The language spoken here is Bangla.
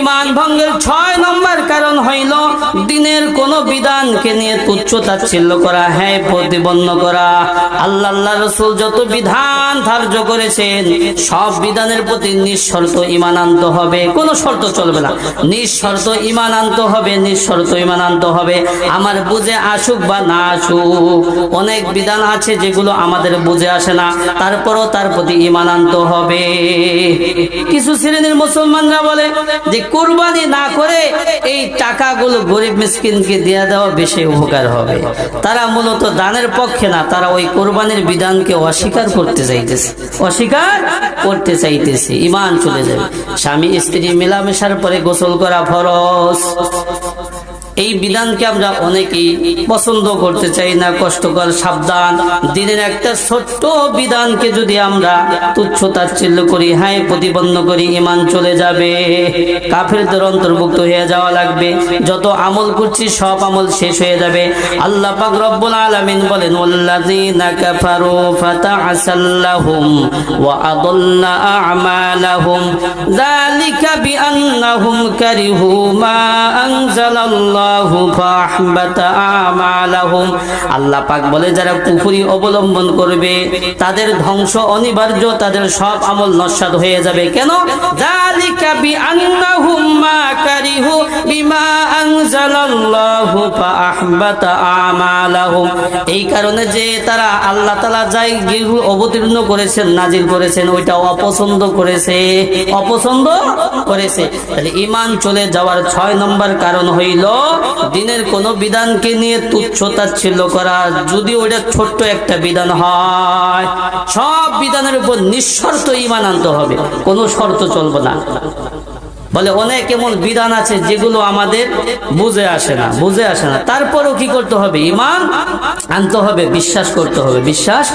ইমান ভঙ্গের ছয় নম্বর কারণ হইল, দিনের কোন বিধানকে নিয়ে তুচ্ছ তাচ্ছিল্য করা হ্যাঁ প্রতিবন্ধ করা। আল্লাহ আল্লাহ রসুল যত বিধান ধার্য করেছেন, সব বিধানের প্রতি নিঃশর্ত ইমান আনতে হবে। কোনো শর্ত চলবে না। নিঃশর্ত ইমান আনতে হবে, নিঃশর্ত ইমান আনতে হবে। আমার বুঝে আসুক বা না আসুক, অনেক বিধান আছে যেগুলো আমাদের বুঝে আসে না। তারপরও তার প্রতি ইমান আনতে হবে। কিছু শ্রেণির মুসলমানরা বলে যে কোরবানি না করে এই টাকাগুলো গরিব মিসকিনকে দেয়া দেওয়া বেশি উপকার হবে। তারা মূলত দানের পক্ষে না, তারা ওই কোরবানির বিধানকে অস্বীকার করতে চাইতেছে। অস্বীকার করতে চাইতেছে। ইমান চলে যাবে। স্বামী স্ত্রী মেলামেশার পরে গোসল করা ফরজ। এই বিধানকে আমরা অনেকেই পছন্দ করতে চাই না, কষ্টকর, সাবধান। দিনের একটা ছোট্ট বিধানকে যদি আমরা তুচ্ছ তাচ্ছিল্য করি হ্যাঁ প্রতিবন্ধ করি ইমান চলে যাবে। কাফেরদের অন্তর্ভুক্ত হয়ে যাওয়া লাগবে। যত আমল করছি, সব আমল শেষ হয়ে যাবে। আল্লাহ পাক রব্বুল আলামিন বলেন, ওয়াল্লাযীনা কাফারু ফাতাআসাল্লাহুম ওয়া আদাল্লা আ'মালাহুম। যালিকা বিআন্নাহুম কারিহু মা আনজালাল্লাহু। আল্লাহ পাক বলে, যারা কুফরি অবলম্বন করবে, তাদের ধ্বংস অনিবার্য, তাদের সব আমল নস্বাদ হয়ে যাবে। কেন? যালিকা এই কারণে যে তারা আল্লাহ তাআলা যাই যেগুলো অবতীর্ণ করেছেন, নাজিল করেছেন ওইটা অপছন্দ করেছে। অপছন্দ করেছে। তাহলে ইমান চলে যাওয়ার ছয় নম্বর কারণ হইল, দিনের কোন বিধানকে নিয়ে তুচ্ছ তাচ্ছিল্য করা। যদি ওইটা ছোট্ট একটা বিধান হয়, সব বিধানের উপর নিঃশর্ত ইমান আনতে হবে। কোনো শর্ত চলবে না। বলে, অনেক এমন বিধান আছে যেগুলো আমাদের বুঝে আসে না, বুঝে আসে না। তারপরও কি করতে হবে? ইমান আনতে হবে, বিশ্বাস করতে হবে, বিশ্বাস